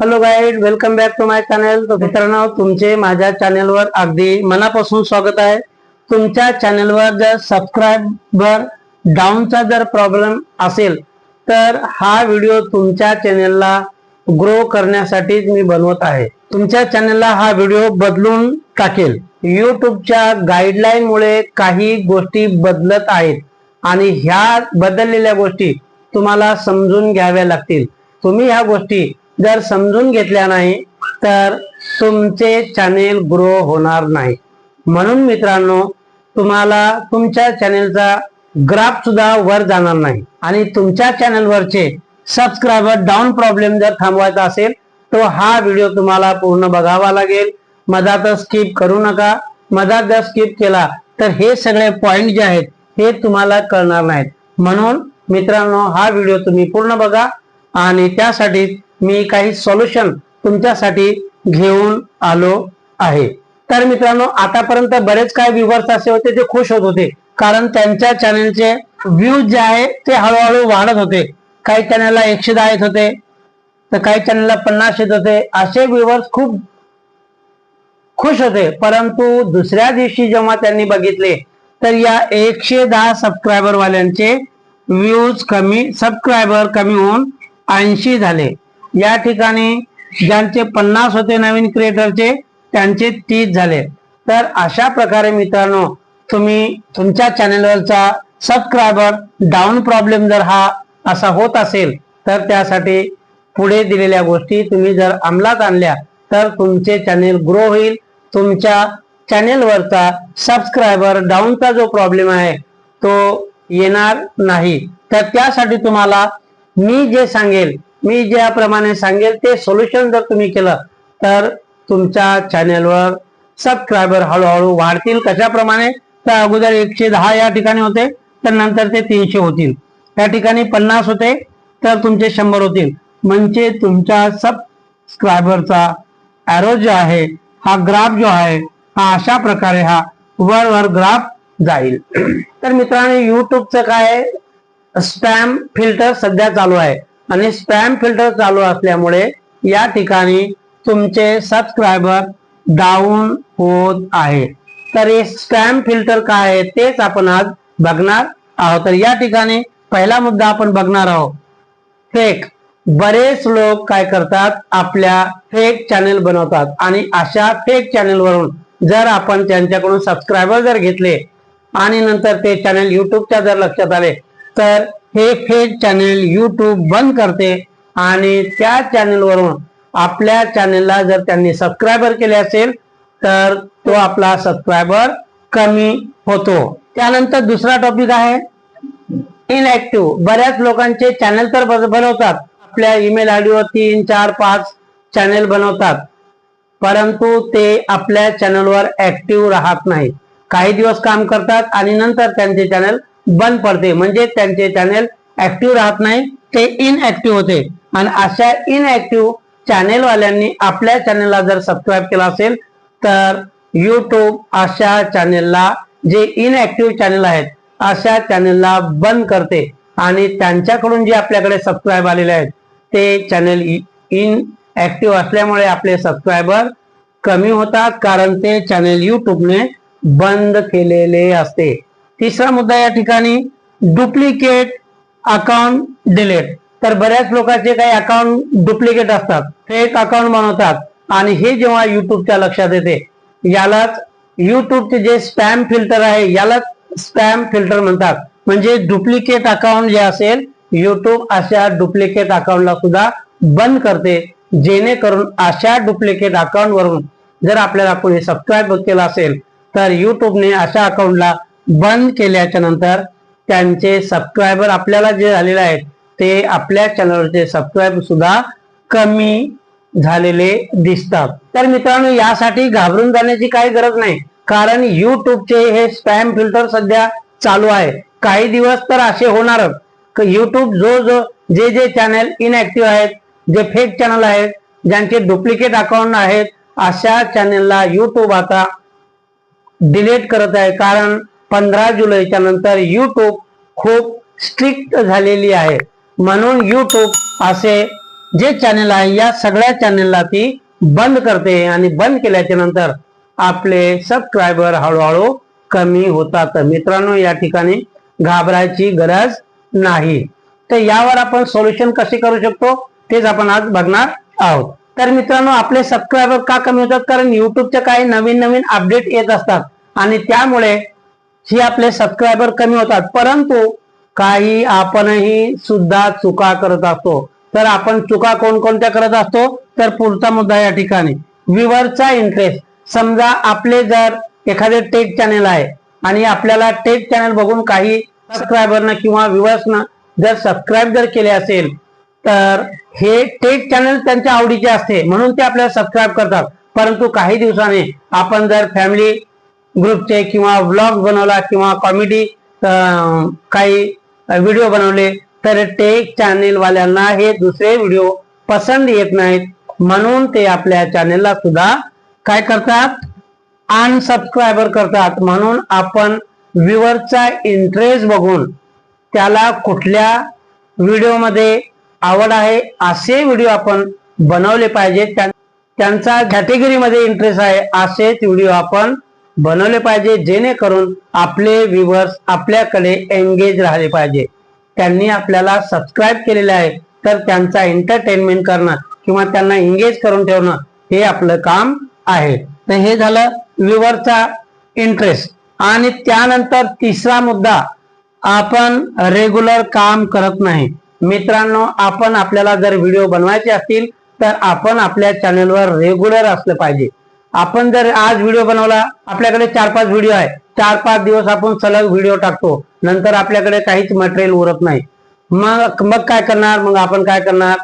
Hello guys welcome back to my channel तर मित्रांनो तुमचे माझ्या चॅनलवर अगदी मनापासून स्वागत आहे. तुमच्या चॅनलवर जर सबस्क्राईबर डाऊनचा जर प्रॉब्लेम असेल तर हा व्हिडिओ तुमच्या चॅनलला ग्रो करण्यासाठीच मी बनवत आहे. तुमच्या चॅनलला हा व्हिडिओ बदलून टाकेल. युट्यूबच्या गाईडलाईनमुळे काही गोष्टी बदलत आहेत आणि ह्या बदललेल्या गोष्टी तुम्हाला समजून घ्याव्या लागतील. तुम्ही ह्या गोष्टी जर समजून घेतल्या नाही तर तुमचे चॅनेल ग्रो होणार नाही. म्हणून मित्रांनो तुम्हाला तुमच्या चॅनेलचा ग्राफ सुद्धा वर जाणार नाही. आणि तुमच्या चॅनेलवरचे सबस्क्रायबर डाऊन प्रॉब्लेम जर थांबवायचा असेल तो हा व्हिडिओ तुम्हाला पूर्ण बघावा लागेल. मधातच स्किप करू नका. मधात जर स्किप केला तर हे सगळे पॉइंट जे आहेत हे तुम्हाला कळणार नाहीत. म्हणून मित्रांनो हा व्हिडिओ तुम्ही पूर्ण बघा. आणि त्यासाठी मी काही सोल्युशन तुमच्यासाठी घेऊन आलो आहे. तर मित्रांनो आतापर्यंत बरेच काही व्ह्युअर्स असे होते ते खुश होत होते. कारण त्यांच्या चॅनलचे व्ह्यूज जे आहे ते हळूहळू वाढत होते. काही चॅनलला एकशे दहा येत होते तर काही चॅनलला पन्नास येत होते. असे व्ह्युअर्स खूप खुश होते. परंतु दुसऱ्या दिवशी जेव्हा त्यांनी बघितले तर या एकशे दहा सबस्क्रायबर वाल्यांचे व्ह्यूज कमी सबस्क्रायबर कमी होऊन ऐंशी झाले. या ठिकाणी ज्यांचे पन्नास होते नवीन क्रिएटरचे त्यांचे तीस झाले. तर अशा प्रकारे मित्रांनो तुम्ही तुमच्या चॅनेलवरचा सबस्क्रायबर डाऊन प्रॉब्लेम जर हा असा होत असेल तर त्यासाठी पुढे दिलेल्या गोष्टी तुम्ही जर अंमलात आणल्या तर तुमचे चॅनेल ग्रो होईल. तुमच्या चॅनेलवरचा सबस्क्रायबर डाऊनचा जो प्रॉब्लेम आहे तो येणार नाही. तर त्यासाठी तुम्हाला मी जे सांगेल मी ज्याप्रमाणे सांगेल ते सोल्युशन जर तुम्ही केलं तर तुमच्या चॅनेलवर सबस्क्रायबर हळूहळू वाढतील. कशाप्रमाणे? तर अगोदर एकशे दहा या ठिकाणी होते तर नंतर ते तीनशे होतील. त्या ठिकाणी पन्नास होते तर तुमचे शंभर होतील. म्हणजे तुमच्या सबस्क्रायबरचा ॲरो जो आहे हा ग्राफ जो आहे हा अशा प्रकारे हा वर वर ग्राफ जाईल. तर मित्रांनो युट्यूबचं काय स्पॅम फिल्टर सध्या चालू आहे. आणि स्पॅम फिल्टर चालू असल्यामुळे या ठिकाणी तुमचे सबस्क्रायबर डाऊन होत आहे. तर हे स्पॅम फिल्टर काय आहे तेच आपण आज बघणार आहोत. तर या ठिकाणी पहिला मुद्दा आपण बघणार आहोत. फेक बरेच लोक काय करतात? आपल्या फेक चॅनेल बनवतात. आणि अशा फेक चॅनेल वरून जर आपण त्यांच्याकडून सबस्क्रायबर जर घेतले आणि नंतर ते चॅनेल युट्यूबच्या जर लक्षात आले तर हे फेक चॅनेल युट्यूब बंद करते आणि त्या चॅनेलवरून आपल्या चॅनेलला जर त्यांनी सबस्क्रायबर केले असेल तर तो आपला सबस्क्रायबर कमी होतो. त्यानंतर दुसरा टॉपिक आहे इनऍक्टिव्ह बऱ्याच लोकांचे चॅनल तर बनवतात. आपल्या ईमेल आयडीवर तीन चार पाच चॅनेल बनवतात. परंतु ते आपल्या चॅनलवर ऍक्टिव्ह राहत नाही काही दिवस काम करतात आणि नंतर त्यांचे चॅनल बंद पडते. म्हणजे त्यांचे चॅनेल ऍक्टिव्ह राहत नाही ते इनऍक्टिव्ह होते. आणि अशा इनऍक्टिव्ह चॅनेलवाल्यांनी आपल्या चॅनेलला जर सबस्क्राईब केला असेल तर युट्यूब अशा चॅनेलला जे इनऍक्टिव्ह चॅनेल आहेत अशा चॅनेलला बंद करते. आणि त्यांच्याकडून जे आपल्याकडे सबस्क्राईब आलेले आहेत ते चॅनेल इन ऍक्टिव्ह असल्यामुळे आपले सबस्क्रायबर कमी होतात कारण ते चॅनेल युट्यूबने बंद केलेले असते. तिसरा मुद्दा या ठिकाणी डुप्लिकेट अकाउंट डिलीट तर बऱ्याच लोकांचे काही अकाउंट डुप्लिकेट असतात. फेक अकाउंट बनवतात. आणि हे जेव्हा युट्यूबच्या लक्षात येते यालाच युट्यूबचे जे स्पॅम फिल्टर आहे यालाच स्पॅम फिल्टर म्हणतात. म्हणजे डुप्लिकेट अकाउंट जे असेल युट्यूब अशा डुप्लिकेट अकाउंटला सुद्धा बंद करते. जेणेकरून अशा डुप्लिकेट अकाउंटवरून जर आपल्याला कोणी सबस्क्राईब केलं असेल तर युट्यूबने अशा अकाउंटला बंद केल्याच्यानंतर त्यांचे सबस्क्रायबर आपल्याला जे झालेले आहेत ते आपल्या चॅनलवरचे सबस्क्राईब सुद्धा कमी झालेले दिसतात. तर मित्रांनो यासाठी घाबरून जाण्याची काही गरज नाही. कारण युट्यूबचे हे स्पॅम फिल्टर सध्या चालू आहे. काही दिवस तर असे होणारच. युट्यूब जो जो जे जे चॅनल इनऍक्टिव्ह आहेत जे फेक चॅनल आहेत ज्यांचे डुप्लिकेट अकाउंट आहेत अशा चॅनलला युट्यूब आता डिलीट करत आहे. कारण पंधरा जुलैच्या नंतर यूट्यूब खूप स्ट्रिक्ट झालेली आहे. म्हणून यूट्यूब असे जे चॅनेल आहे या सगळ्या चॅनेलला ती बंद करते आणि बंद केल्याच्यानंतर आपले सबस्क्रायबर हळूहळू कमी होतात. मित्रांनो या ठिकाणी घाबरायची गरज नाही. तर यावर आपण सोल्युशन कसे करू शकतो तेच आपण आज बघणार आहोत. तर मित्रांनो आपले सबस्क्रायबर का कमी होतात? कारण युट्यूबचे काही नवीन नवीन अपडेट येत असतात. आणि त्यामुळे ही आपले सबस्क्रायबर कमी होतात. परंतु काही आपणही सुद्धा चुका करत असतो. तर आपण चुका कोणकोणत्या करत असतो? तर पुढचा मुद्दा या ठिकाणी. व्ह्युअरचा इंटरेस्ट समजा आपले जर एखादे टेक चॅनेल आहे आणि आपल्याला टेक चॅनेल बघून काही सबस्क्रायबरनं किंवा व्ह्युअर्सनं जर सबस्क्राईब जर केले असेल तर हे टेक चॅनल त्यांच्या आवडीचे असते. म्हणून ते आपल्याला सबस्क्राईब करतात. परंतु काही दिवसाने आपण जर फॅमिली ग्रुपचे किंवा व्लॉग बनवला किंवा कॉमेडी काही व्हिडिओ बनवले तर टेक चॅनेलवाल्यांना हे दुसरे व्हिडिओ पसंत येत नाहीत. म्हणून ते आपल्या चॅनेलला सुद्धा काय करतात? अनसबस्क्रायबर करतात. म्हणून आपण व्ह्युअरचा इंटरेस्ट बघून त्याला कुठल्या व्हिडिओमध्ये आवड आहे असे व्हिडिओ आपण बनवले पाहिजेत. त्यांचा कॅटेगरीमध्ये इंटरेस्ट आहे असेच व्हिडिओ आपण बनवले पाहिजे जेणेकरून आपले व्ह्युअर्स आपल्याकडे एंगेज राहिले पाहिजे. त्यांनी आपल्याला सबस्क्राईब केलेले आहे तर त्यांचा एंटरटेनमेंट करणं किंवा त्यांना एंगेज करून ठेवणं हे आपलं काम आहे. तर हे झालं व्ह्युअरचा इंटरेस्ट आणि त्यानंतर तिसरा मुद्दा आपण रेग्युलर काम करत नाही. मित्रांनो आपण आपल्याला जर व्हिडिओ बनवायचे असतील तर आपण आपल्या चॅनलवर रेग्युलर असलं पाहिजे. आपण जर आज व्हिडिओ बनवला आपल्याकडे चार पाच व्हिडिओ आहे. चार पाच दिवस आपण सलग व्हिडिओ टाकतो. नंतर आपल्याकडे काहीच मटेरियल उरत नाही. मग मग काय करणार? मग आपण काय करणार?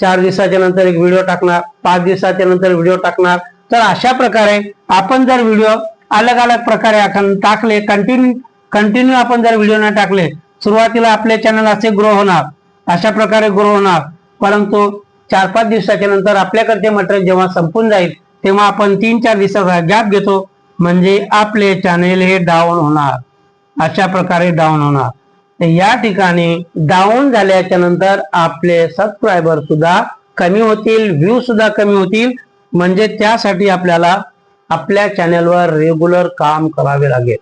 चार दिवसाच्या नंतर एक व्हिडिओ टाकणार. पाच दिवसाच्या नंतर व्हिडिओ टाकणार. तर अशा प्रकारे आपण जर व्हिडिओ अलग अलग प्रकारे आपण टाकले कंटिन्यू कंटिन्यू आपण जर व्हिडिओ नाही टाकले सुरुवातीला आपले चॅनल असे ग्रो होणार. अशा प्रकारे ग्रो होणार. परंतु चार पाच दिवसाच्या नंतर आपल्याकडचे मटेरियल जेव्हा संपून जाईल तेव्हा आपण तीन चार दिवसाचा गॅप घेतो. म्हणजे आपले चॅनेल हे डाऊन होणार. अशा प्रकारे डाऊन होणार. तर या ठिकाणी डाऊन झाल्याच्यानंतर आपले सबस्क्रायबर सुद्धा कमी होतील व्ह्यू सुद्धा कमी होतील. म्हणजे त्यासाठी आपल्याला आपल्या चॅनेलवर रेग्युलर काम करावे लागेल.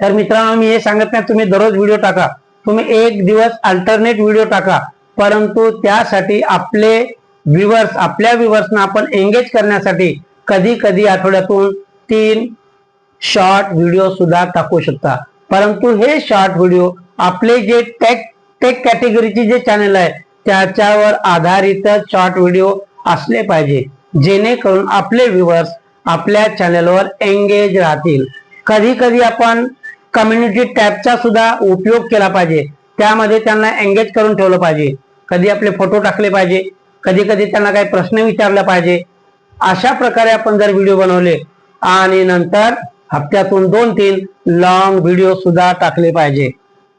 तर मित्रांनो मी हे सांगत नाही तुम्ही दररोज व्हिडिओ टाका. तुम्ही एक दिवस अल्टरनेट व्हिडिओ टाका. परंतु त्यासाठी आपले व्ह्युअर्स आपल्या व्ह्युअर्सना आपण एंगेज करण्यासाठी कधी कधी आठवड्यातून तीन शॉर्ट व्हिडिओ सुद्धा टाकू शकता. परंतु हे शॉर्ट व्हिडिओ आपले जे टेक टेक कॅटेगरीचे जे चॅनल आहे त्याच्यावर आधारितच शॉर्ट व्हिडिओ असले पाहिजे. जेणेकरून आपले व्ह्युअर्स आपल्या चॅनलवर एंगेज राहतील. कधी कधी आपण कम्युनिटी टॅबचा सुद्धा उपयोग केला पाहिजे. त्यामध्ये त्यांना एंगेज करून ठेवलं पाहिजे. कधी आपले फोटो टाकले पाहिजे. कधी कधी त्यांना काही प्रश्न विचारला पाहिजे. अशा प्रकारे आपण जर व्हिडिओ बनवले आणि नंतर हप्त्यातून दोन तीन लॉंग व्हिडिओ सुद्धा टाकले पाहिजे.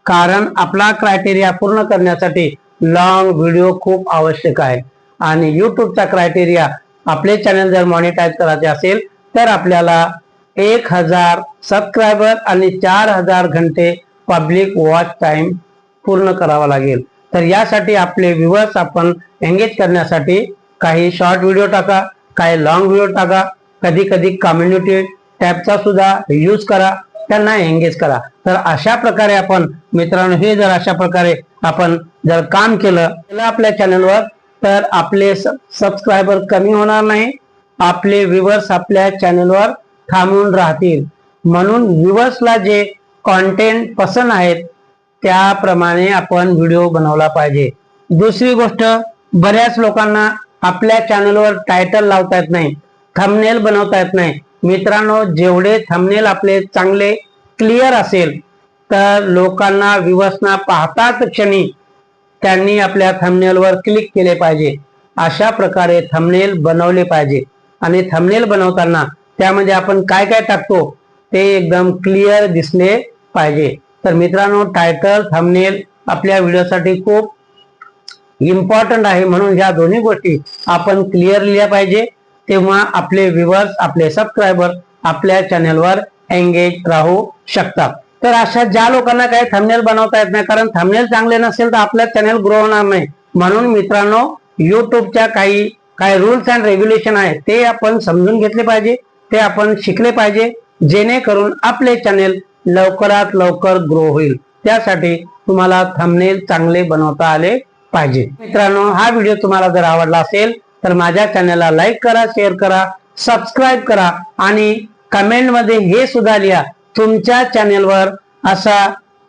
कारण आपला क्रायटेरिया पूर्ण करण्यासाठी लॉंग व्हिडिओ खूप आवश्यक आहे. आणि युट्यूबचा क्रायटेरिया आपले चॅनल जर मॉनिटाईज करायचे असेल तर आपल्याला एक हजार सबस्क्रायबर आणि चार हजार घंटे पब्लिक वॉच टाइम पूर्ण करावा लागेल. तर यासाठी आपले व्ह्युअर्स आपण एंगेज करण्यासाठी काही शॉर्ट व्हिडिओ टाका काही लॉंग व्हिडिओ टाका कधी कधी कम्युनिटी टॅबचा सुद्धा यूज करा त्यांना एंगेज करा. तर अशा प्रकारे आपण मित्रांनो हे जर अशा प्रकारे आपण जर काम केलं आपल्या चॅनलवर तर आपले सबस्क्रायबर कमी होणार नाही. आपले व्ह्युअर्स आपल्या चॅनलवर थांबून राहतील. म्हणून व्ह्युअर्सला जे कॉन्टेंट पसंत आहेत त्याप्रमाणे आपण व्हिडिओ बनवला पाहिजे. दुसरी गोष्ट बऱ्याच लोकांना आपल्या चॅनलवर टायटल लावता येत नाही थंबनेल बनवता येत नाही. मित्रांनो जेवढे थंबनेल आपले चांगले क्लिअर असेल तर लोकांना विवसना पाहताच क्षणी त्यांनी आपल्या थंबनेलवर क्लिक केले पाहिजे. अशा प्रकारे थंबनेल बनवले पाहिजे. आणि थंबनेल बनवताना त्यामध्ये आपण काय काय टाकतो ते एकदम क्लिअर दिसले पाहिजे. तर मित्रांनो टायटल थंबनेल आपल्या व्हिडिओसाठी खूप इम्पॉर्टंट आहे म्हणून ह्या दोन्ही गोष्टी आपण क्लिअर लिहिल्या पाहिजे. तेव्हा आपले व्ह्युअर्स आपले सबस्क्रायबर आपल्या चॅनलवर एंगेज राहू शकतात. तर अशा ज्या लोकांना काही थंबनेल बनवता येत नाही कारण थंबनेल चांगले नसेल तर आपल्या चॅनल ग्रो होणार नाही. म्हणून मित्रांनो युट्यूबच्या काही काही रूल्स अँड रेग्युलेशन आहेत ते आपण समजून घेतले पाहिजे ते आपण शिकले पाहिजे. जेणेकरून आपले चॅनेल लवकरात लवकर ग्रो होईल. त्यासाठी तुम्हाला थंबनेल चांगले बनवता आले पाहिजे. मित्रांनो हा व्हिडिओ तुम्हाला जर आवडला असेल तर माझ्या चॅनलला लाईक करा शेअर करा सबस्क्राईब करा आणि कमेंटमध्ये हे सुद्धा लिहा. तुमच्या चॅनेलवर असा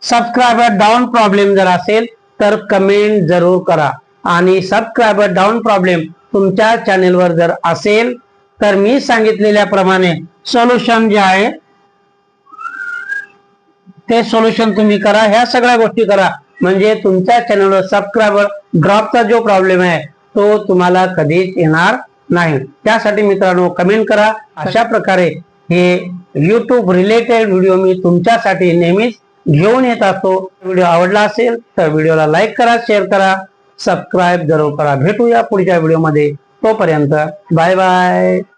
सबस्क्रायबर डाऊन प्रॉब्लेम जर असेल तर कमेंट जरूर करा. आणि सबस्क्रायबर डाऊन प्रॉब्लेम तुमच्या चॅनेलवर जर असेल तर मी सांगितलेल्या प्रमाणे सोल्युशन जे आहे ते सोल्युशन तुम्ही करा ह्या सगळ्या गोष्टी करा. म्हणजे तुमच्या चॅनलवर सबस्क्रायबर ड्रॉपचा जो प्रॉब्लेम आहे तो तुम्हाला कधीच येणार नाही. त्यासाठी मित्रांनो कमेंट करा. अशा प्रकारे हे यूट्यूब रिलेटेड व्हिडिओ मी तुमच्यासाठी नेहमीच घेऊन येत असतो. व्हिडिओ आवडला असेल तर व्हिडिओला लाईक करा शेअर करा. सबस्क्राईब जरूर करा. भेटूया पुढच्या व्हिडिओमध्ये तोपर्यंत बाय बाय